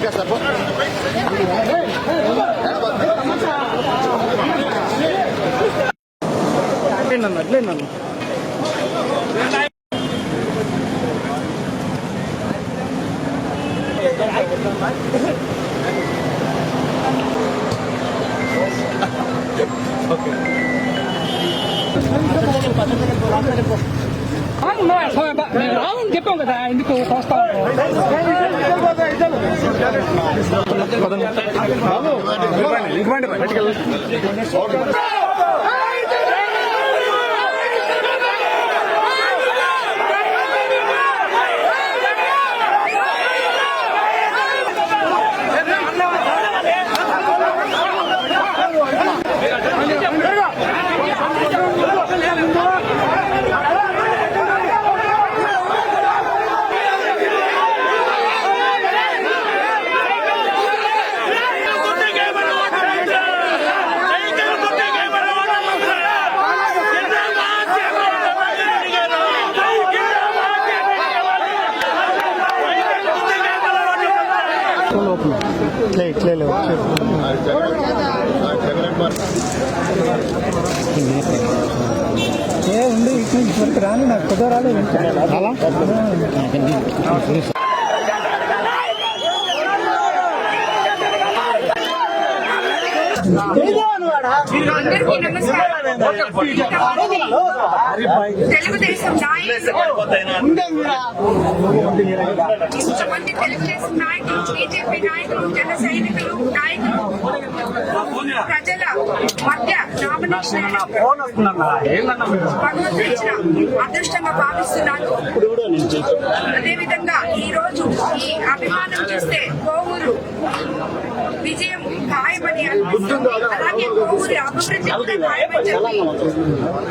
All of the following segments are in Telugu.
దొరికేస్తారు పో. నన్ను అట్లే నన్ను రావని చెప్పాం కదా ఎందుకు తోస్తా ఇట్లే ఇట్లే లేవు ఏ ఉంది ఇప్పటికి రాని నాకు కొద్దిగా రాలేదు. అలా? అందరికీ నమస్కారం. తెలుగుదేశం నాయకులు ఇంతమంది తెలుగుదేశం నాయకులు బీజేపీ నాయకులు జన సైనికులు నాయకులు ప్రజల మధ్య నామినేషన్ భగవంతుడు అదృష్టంగా భావిస్తున్నాను. అదేవిధంగా ఈ రోజు ఈ అభిమానం చూస్తే కోవూరు విజయం ఖాయమని అనిపిస్తుంది. అలాగే కోవూరు అభివృద్ధి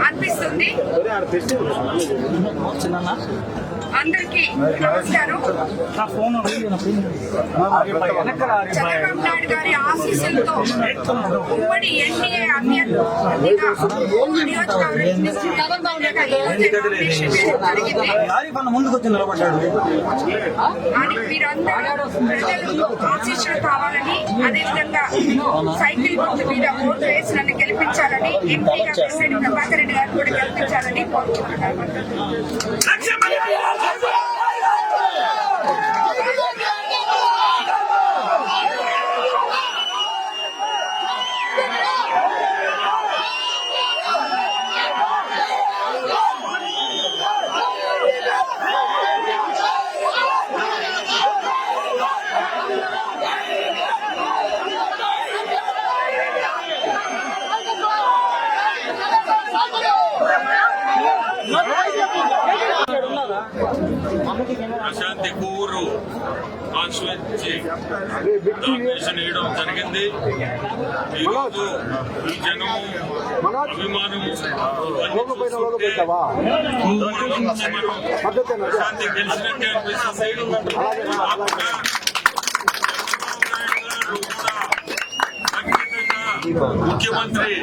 అనిపిస్తుంది. అందరికీ నమస్కారం. చంద్రబాబు నాయుడు గారి ఆశీస్సులతో ఉమ్మడి ఎన్డీఏ అభ్యర్థిగా అని మీరందరూ ప్రజలకు ఆశీస్సులు కావాలని అదేవిధంగా సైకిల్ గుర్తు మీద ఓటు వేసి నన్ను గెలిపించాలని ఎంపీగా ప్రెసిడెంట్ ప్రభాకర్ రెడ్డి గారు కూడా గెలిపించాలని కోరుకుంటున్నాను ప్రశాంతి కూరు కాన్స్టిట్యున్సీ నామినేషన్ వేయడం జరిగింది. ఈరోజు ఈ జనం అభిమానము ప్రశాంతి గెలిచినట్టే అనిపిస్తుంది. ముఖ్యమంత్రి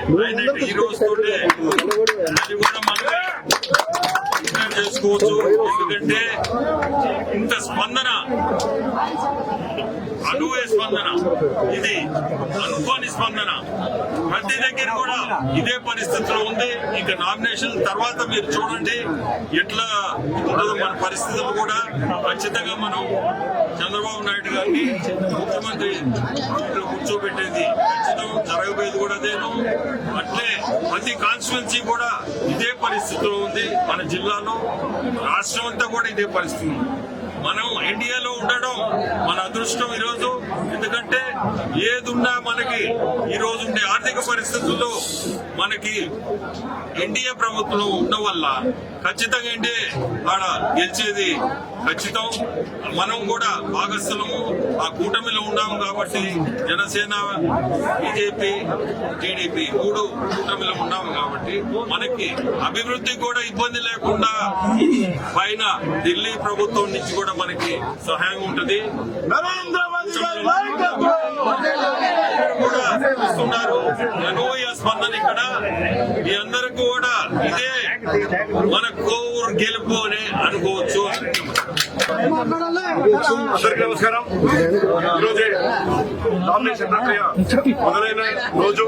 ఈ రోజు అది కూడా మనమే చేసుకోవచ్చు ఎందుకంటే ఇంత స్పందన అనువే స్పందన? ఇది అనుకోని స్పందన. ప్రతి దగ్గర కూడా ఇదే పరిస్థితిలో ఉంది. ఇక నామినేషన్ తర్వాత మీరు చూడండి ఎట్లా ఉండదు మన పరిస్థితులు కూడా. ఖచ్చితంగా మనం చంద్రబాబు నాయుడు గారిని ముఖ్యమంత్రి కూర్చోబెట్టేది ఖచ్చితం జరగబోయేది కూడా అదేను. అట్లే ప్రతి కాన్స్టిట్యున్సీ కూడా ఇదే పరిస్థితిలో ఉంది మన జిల్లాలో. రాష్ట్రం అంతా కూడా ఇదే పరిస్థితి ఉంది. మనం ఇండియాలో ఉండడం మన అదృష్టం ఈరోజు. ఎందుకంటే ఏదున్నా మనకి ఈరోజు ఉండే ఆర్థిక పరిస్థితుల్లో మనకి ఎన్డీఏ ప్రభుత్వం ఉండడం వల్ల ఖచ్చితంగా ఎన్డీఏ ఆడ గెలిచేది ఖచ్చితం. మనం కూడా భాగస్థలము ఆ కూటమిలో ఉన్నాము కాబట్టి జనసేన బీజేపీ టీడీపీ మూడు కూటమిలో ఉన్నాము కాబట్టి మనకి అభివృద్ధి కూడా ఇబ్బంది లేకుండా పైన ఢిల్లీ ప్రభుత్వం నుంచి కూడా మనకి సహాయంగా ఉంటుంది. నరేంద్ర మోదీ కూడా ఇస్తున్నారు అనూహ్య స్పందన ఇక్కడ. మీ అందరికి కూడా ఇదే మన కోవూరు గెలుపు అని అనుకోవచ్చు. అందరికీ నమస్కారం. ఈరోజే నామినేషన్ ప్రక్రియ మొదలైన రోజు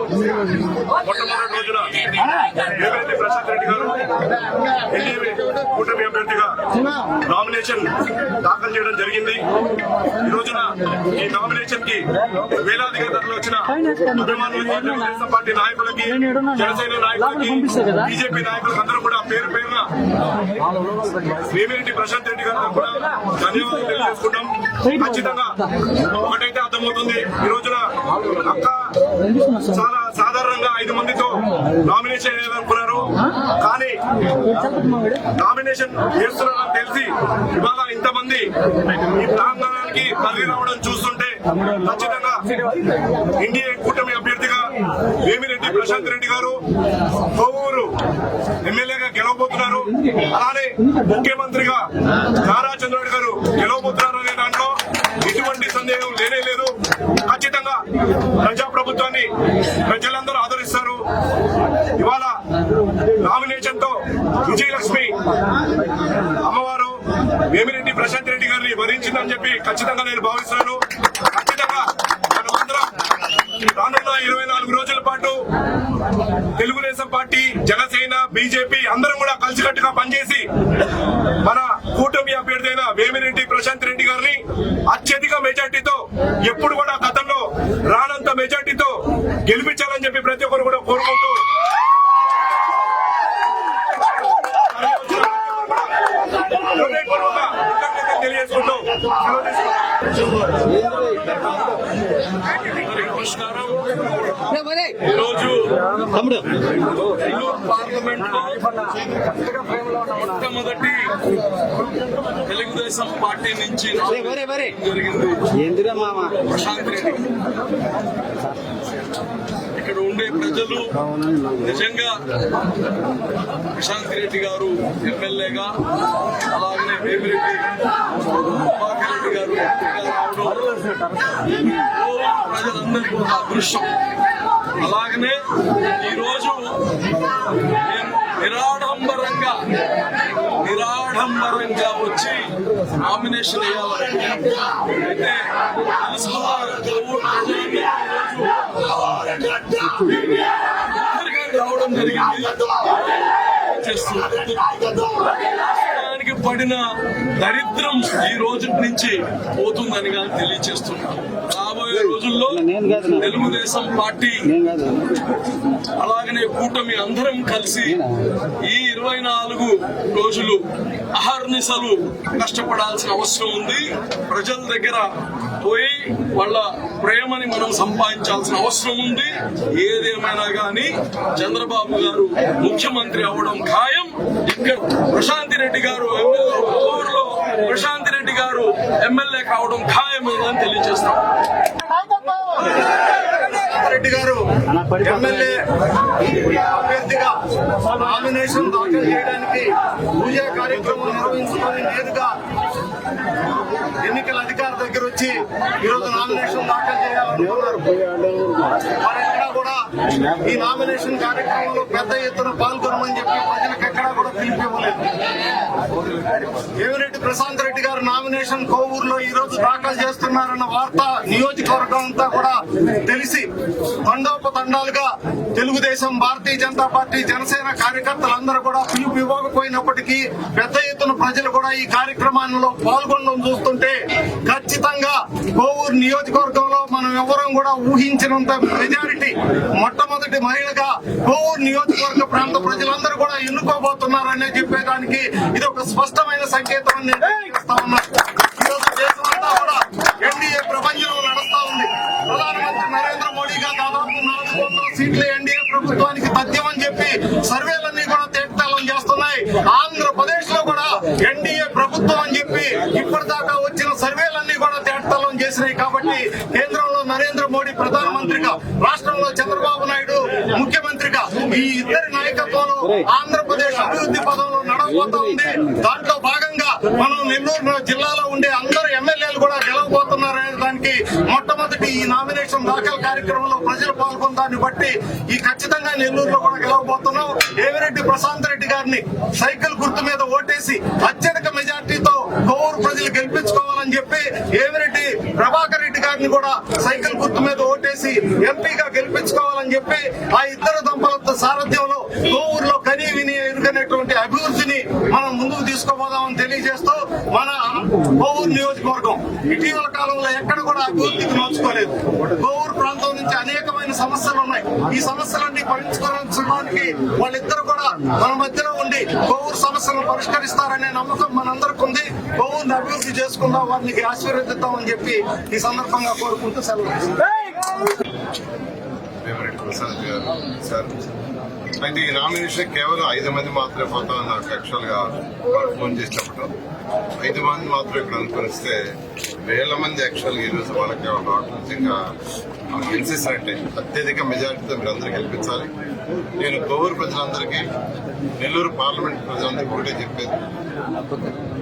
మొట్టమొదటి రోజున ఏవైతే ప్రశాంత్ రెడ్డి గారు ఎన్డీఏ కూటమి అభ్యర్థిగా నామినేషన్ దాఖలు చేయడం జరిగింది. ఈ రోజున ఈ నామినేషన్కి వేలాదిగా తరలి వచ్చిన అభిమానులకి తెలుగుదేశం పార్టీ నాయకులకి జనసేన నాయకులకి బీజేపీ నాయకులకు అందరూ కూడా పేరు పేరున వేమిరెడ్డి ప్రశాంత్ రెడ్డి గారు కూడా ధన్యవాదాలు తెలియజేసుకుంటాం ఖచ్చితంగా ఒకటైతే అర్థమవుతుంది. ఈ రోజున అక్క చాలా సాధారణంగా ఐదు మందితో నామినేషన్ వేయాలనుకున్నారు కానీ నామినేషన్ చేస్తున్నారని తెలిసి ఇవాళ ఇంతమంది ఈ ప్రాంగణానికి తరలి రావడం చూస్తుంటే ఖచ్చితంగా ఇండియా కూటమి అభ్యర్థిగా వేమిరెడ్డి ప్రశాంత్ రెడ్డి గారు కొవ్వూరు ఎమ్మెల్యే అలానే ముఖ్యమంత్రిగా నారా చంద్రబాబు గారు గెలవబోతున్నారు అనే దాంట్లో ఎటువంటి సందేహం లేనే లేదు. ఖచ్చితంగా ప్రజాప్రభుత్వాన్ని ప్రజలందరూ ఆదరిస్తారు. ఇవాళ నామినేషన్తో విజయలక్ష్మి అమ్మవారు వేమిరెడ్డి ప్రశాంత్ రెడ్డి గారిని వరించిందని చెప్పి ఖచ్చితంగా నేను భావిస్తున్నాను. ఖచ్చితంగా రానున్న ఇరవై నాలుగు రోజుల పాటు తెలుగుదేశం పార్టీ జనసేన బీజేపీ అందరం కూడా కలిసికట్టుగా పనిచేసి మన కూటమి అభ్యర్థి అయిన వేమిరెడ్డి ప్రశాంత్ రెడ్డి గారిని అత్యధిక మెజార్టీతో ఎప్పుడు కూడా గతంలో రానంత మెజార్టీతో గెలిపించాలని చెప్పి ప్రతి ఒక్కరు కూడా కోరుకుంటూ తెలియజేసుకుంటూ నమస్కారం ఈరోజు పార్లమెంట్ మొట్టమొదటి తెలుగుదేశం పార్టీ నుంచి జరిగింది. ప్రశాంత్ రెడ్డి. ఉండే ప్రజలు నిజంగా ప్రశాంత్ రెడ్డి గారు ఎమ్మెల్యేగా అలాగనే వేమిరెడ్డి ప్రభాకర్ రెడ్డి గారు ప్రజలందరికీ ఒక అదృష్టం. అలాగనే ఈరోజు నేను నిరాడంబరంగా నిరాడంబరంగా వచ్చి నామినేషన్ వేయాలని అయితే తెలుసు కొవ్వూరు ప్రజలందరూ ఈరోజు ఒంటరిగా రావడం జరిగింది పడిన దరిద్రం ఈ రోజు నుంచి పోతుందని కానీ తెలియజేస్తున్నాను రాబోయే రోజుల్లో తెలుగుదేశం పార్టీ అలాగనే కూటమి అందరం కలిసి ఈ ఇరవై నాలుగు రోజులు అహర్నిశలు కష్టపడాల్సిన అవసరం ఉంది. ప్రజల దగ్గర పోయి వాళ్ళ ప్రేమని మనం సంపాదించాల్సిన అవసరం ఉంది. ఏదేమైనా కానీ చంద్రబాబు గారు ముఖ్యమంత్రి అవడం ఖాయం. ఇక్కడ ప్రశాంతి రెడ్డి గారు ఎమ్మెల్యే ప్రశాంత్ రెడ్డి గారు ఎమ్మెల్యే కావడం ఖాయం అని తెలియజేస్తాం రెడ్డి గారు ఎమ్మెల్యే అభ్యర్థిగా నామినేషన్ దాఖలు చేయడానికి పూజా కార్యక్రమం నిర్వహించుకొని నేరుగా ఎన్నికల అధికారి వచ్చి ఈరోజు నామినేషన్ దాఖలు చేయాలనుకున్నారు ఎక్కడా కూడా ఈ నామినేషన్ కార్యక్రమంలో పెద్ద ఎత్తున పాల్గొనమని చెప్పి ప్రజలకు ఎక్కడా కూడా పిలిపివ్వలేదు ఏమిరెడ్డి ప్రశాంత్ రెడ్డి గారు నామినేషన్ కోవూరులో ఈ రోజు దాఖలు చేస్తున్నారన్న వార్త నియోజకవర్గం అంతా కూడా తెలిసి తండోపతండాలుగా తెలుగుదేశం భారతీయ జనతా పార్టీ జనసేన కార్యకర్తలందరూ కూడా పిలుపు ఇవ్వకపోయినప్పటికీ పెద్ద ఎత్తున ప్రజలు కూడా ఈ కార్యక్రమాల్లో పాల్గొనడం చూస్తుంటే ఖచ్చితంగా కోవూరు నియోజకవర్గంలో మనం ఎవరం కూడా ఊహించినంత మెజారిటీ మొట్టమొదటి మహిళగా కోవూరు నియోజకవర్గ ప్రాంత ప్రజలందరూ కూడా ఎన్నుకోబోతున్నారనే చెప్పేదానికి ఇది ఒక స్పష్టమైన సంకేతం అని నేను తెలియజేస్తా ఉన్నా. ఈరోజు దేశమంతా కూడా ఎన్డీఏ ప్రపంచంలో నడుస్తా ఉంది. ప్రధానమంత్రి నరేంద్ర మోడీ దాదాపు నాలుగు వందల సీట్ల ఎన్డీఏ ప్రభుత్వానికి తథ్యమని చెప్పి సర్వేలన్నీ కూడా తేటతెల్లం చేస్తున్నాయి. ఆ చేసినాయి కాబట్టి కేంద్రంలో నరేంద్ర మోడీ ప్రధానమంత్రిగా రాష్ట్రంలో చంద్రబాబు నాయుడు ముఖ్యమంత్రిగా ఈ ఇద్దరి నాయకత్వంలో ఆంధ్రప్రదేశ్ అభివృద్ధి పదంలో నడవబోతా ఉంది. దాంట్లో భాగంగా మనం నెల్లూరు జిల్లాలో ఉండే అందరూ గెలవబోతున్నారనే మొట్టమొదటి ఈ నామినేషన్ దాఖలు కార్యక్రమంలో ప్రజలు పాల్గొన్న దాన్ని బట్టి ఈ ఖచ్చితంగా నెల్లూరులో కూడా గెలవబోతున్నాం. ఏవిరెడ్డి ప్రశాంత్ రెడ్డి గారిని సైకిల్ గుర్తు మీద ఓటేసి అత్యధిక మెజార్టీతో కోవూరు ప్రజలు గెలిపించుకోవాలని చెప్పి ఏవిరెడ్డి ప్రభాకర్ రెడ్డి గారిని కూడా సైకిల్ గుర్తు మీద ఓటేసి ఎంపీగా గెలిపించుకోవాలని చెప్పి ఆ ఇద్దరు దంపతుల సారథ్యంలో కోవూరులో కనీ విని ఎరుగనేటువంటి అభివృద్ధిని మనం ముందుకు తీసుకుపోదామని తెలియజేస్తూ మన కోవూరు నియోజకవర్గం ఇటీవల కాలంలో ఎక్కడ కూడా అభివృద్ధికి నోచుకోలేదు. కోవూరు ప్రాంతం నుంచి అనేకమైన సమస్యలు ఉన్నాయి. ఈ సమస్యలన్నీ పరిష్కరించడానికి వాళ్ళిద్దరు కూడా మన మధ్యలో ఉండి కోవూరు సమస్యలను పరిష్కరిస్తారనే నమ్మకం మనందరికి ఉంది. కోవూరుని అభివృద్ధి చేసుకుందాం వారిని ఆశీర్వదిద్దామని చెప్పి ఈ సందర్భంగా కోరుకుంటూ సెలవు ప్రసాద్ గారు సార్. అయితే ఈ నామినేషన్ కేవలం ఐదు మంది మాత్రమే పోతామని నాకు యాక్చువల్గా ఫోన్ చేసినప్పుడు. ఐదు మంది మాత్రం ఇక్కడ అనుకునిస్తే వేల మంది యాక్చువల్గా ఈరోజు వాళ్ళకి ఒక నిజంగా గెలిచేసినట్టే అత్యధిక మెజారిటీతో మీరు అందరూ గెలిపించాలి. నేను కోవూరు ప్రజలందరికీ నెల్లూరు పార్లమెంట్ ప్రజలందరికీ ఒకటే చెప్పేది.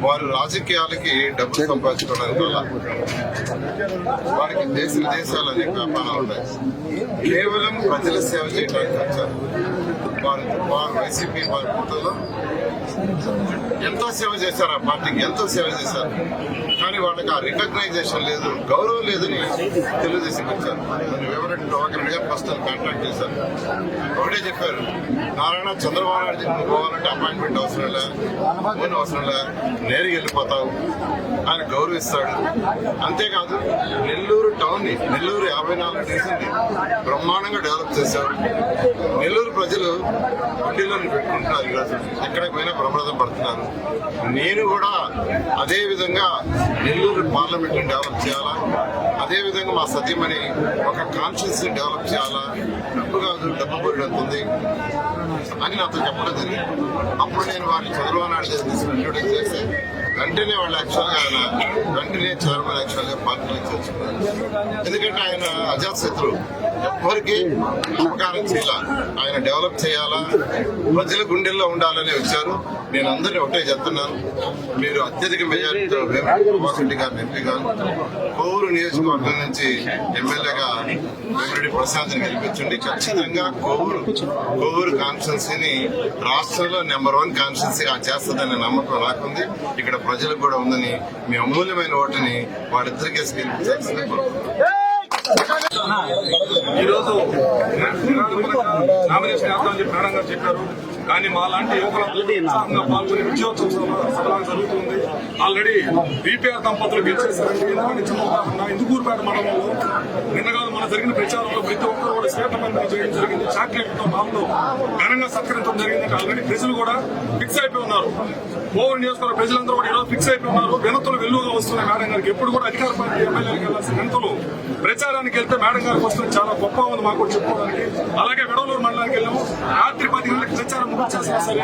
వారు రాజకీయాలకి డబ్బు సంపాదించుకోవడానికి వల్ల వారికి దేశ విదేశాలు అనేక వ్యాపారాలు ఉన్నాయి. కేవలం ప్రజల సేవ చేయడానికి వచ్చారు. వారు వారు వైసీపీ వారి పూటలో ఎంతో సేవ చేశారు ఆ పార్టీకి ఎంతో సేవ చేశారు. కానీ వాళ్ళకి ఆ రికగ్నైజేషన్ లేదు గౌరవం లేదని తెలుగుదేశం వచ్చారు దాన్ని వివరణ ఒకరి గారు ఫస్ట్ కాంటాక్ట్ చేశారు. ఒకటే చెప్పారు నారాయణ చంద్రబాబు నాయుడు పోవాలంటే అపాయింట్మెంట్ అవసరం లే ఫోన్ అవసరం లే నేరుగా వెళ్ళిపోతావు. ఆయన గౌరవిస్తాడు. అంతేకాదు నెల్లూరు టౌన్ని నెల్లూరు యాభై నాలుగు డివిజన్ బ్రహ్మాండంగా డెవలప్ చేశారు. నెల్లూరు ప్రజలు వడ్డీలను పెట్టుకుంటున్నారు ఈరోజు. ఎక్కడికి పోయినా ప్రమాదం పడుతున్నారు. నేను కూడా అదే విధంగా నెల్లూరు పార్లమెంట్ని డెవలప్ చేయాలా? అదే విధంగా మా సత్యమని ఒక కాన్షియస్ డెవలప్ చేయాలా? డబ్బు కాదు డబ్బు పొరిడంతుంది అని నాతో చెప్పడం జరిగింది. అప్పుడు నేను వారిని చంద్రబాబు నాయుడు తీసుకుని ఇంట్రొడ్యూస్ వెంటనే వాళ్ళు యాక్చువల్గా ఆయన వెంటనే చైర్మన్ యాక్చువల్గా పార్టీ నుంచి ఎందుకంటే ఆయన అజాత్ శత్రువు ఎవ్వరికి ఉపకారం చేయాల. ఆయన డెవలప్ చేయాలా? ప్రజల గుండెల్లో ఉండాలని వచ్చారు నేను అందరినీ ఒకటే చెప్తున్నాను. మీరు అత్యధిక మెజారిటీతో ప్రభాకర్ గారిని ఎంపీగా కోవూరు నియోజకవర్గం నుంచి ఎమ్మెల్యేగా వేమిరెడ్డి ప్రసాద్ గెలిపించండి. ఖచ్చితంగా కోవూరు కోవూరు కాన్స్టిట్యున్సీని రాష్ట్రంలో నెంబర్ వన్ కాన్స్టిట్యున్సీగా చేస్తుందనే నమ్మకం నాకుంది. ఇక్కడ ప్రజలకు కూడా ఉందని మీ అమూల్యమైన ఓటుని వాళ్ళిద్దరికేసి గెలిపించాల్సిందే ఈరోజు నామినేషన్ వేస్తామని చెప్పి మేడం చెప్పారు. కానీ మా లాంటి యువకులందరూ ఉత్సాహంగా పాల్గొని విజయోత్సవం సభ- జరుగుతుంది. ఆల్రెడీ బీపీఆర్ దంపతులు గెలిచేశారండి ఎందుకంటే చిన్న ఉదాహరణ. ఇందుకూరుపేట మండలంలో నిన్నగా మన జరిగిన ప్రచారంలో ప్రతి ఒక్కరు కూడా శ్వేత పంపిణీ చేయడం జరిగింది. చాక్లెట్తో బాంబులు ఘనంగా సత్కరించడం జరిగింది. ఆల్రెడీ ప్రజలు కూడా ఫిక్స్ అయిపోయి ఉన్నారు. ఓవర్ నియోజకవర్గ ప్రజలందరూ కూడా ఈరోజు ఫిక్స్ అయిపోయి ఉన్నారు. వినతులు వెల్లుగా వస్తున్నాయి మేడం గారికి ఎప్పుడు కూడా అధికార పార్టీ ఎమ్మెల్యేలకు వెళ్ళాల్సిన వినతులు ప్రచారానికి వెళ్తే మేడం గారికి వస్తుంది చాలా గొప్ప ఉంది మాకు చెప్పుకోవడానికి. అలాగే వెడవలూరు మండలానికి వెళ్ళాము. రాత్రి పది గంటలకు ప్రచారం ముగించేసినా సరే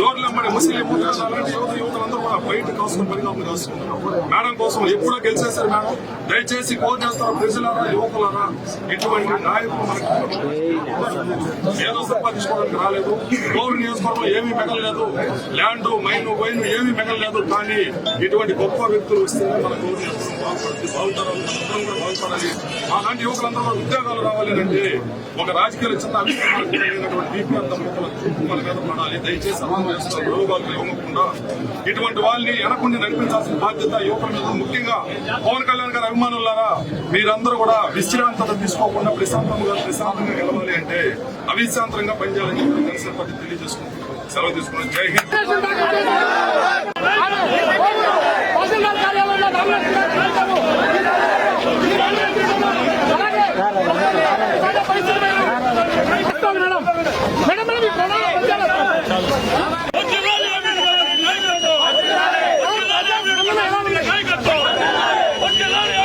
డోర్లు అమ్మడి ముస్లిం అలాంటి యువత యువతలందరూ కూడా బయట కాసుకుని పరిగణలు కాసుకున్నారు మేడం కోసం ఎప్పుడో గెలిచేశారు మేడం. దయచేసి కోర్ చేస్తారు ప్రజలారా యువకులారా. ఇటువంటి నాయకులు మనకి ఏదో సంపాదించుకోవడానికి రాలేదు. గౌరవ నియోజకవర్గంలో ఏమీ మిగలలేదు. ల్యాండ్ మైన్ వైన్ ఏమీ మిగలలేదు. కానీ ఇటువంటి గొప్ప వ్యక్తులు వస్తేనే మన గౌరవ నియోజకవర్గం బాగుపడుతుంది. బాగుపడాలి. మనందరం కూడా బాగుపడాలి. మా యువకులందరూ కూడా ఉద్యోగాలు రావాలి అంటే ఒక రాజకీయాలు చిన్న అభిప్రాయాలు కలిగినటువంటి మీద పడాలి దయచేసి అర్థం రోగాలు ఇవ్వకుండా ఇటువంటి వాళ్ళని వెనకుండి నడిపించాల్సిన బాధ్యత యువకుల మీద ముఖ్యంగా పవన్ కళ్యాణ్ గారి అభిమానులారా మీరందరూ కూడా విశ్రాంతత తీసుకోకుండా ప్రశాంతంగా ప్రశాంతంగా గెలవాలి అంటే అవిశ్రాంతంగా పనిచేయాలని చెప్పి జనసేన పార్టీ తెలియజేసుకుంటున్నాం సెలవు తీసుకున్నాం జై హింద్ తహసీల్దార్ కార్యాలయంలో నామినేషన్ చేస్తాము. అలాగే అలాగే పరిస్థితి మేడం. మేడం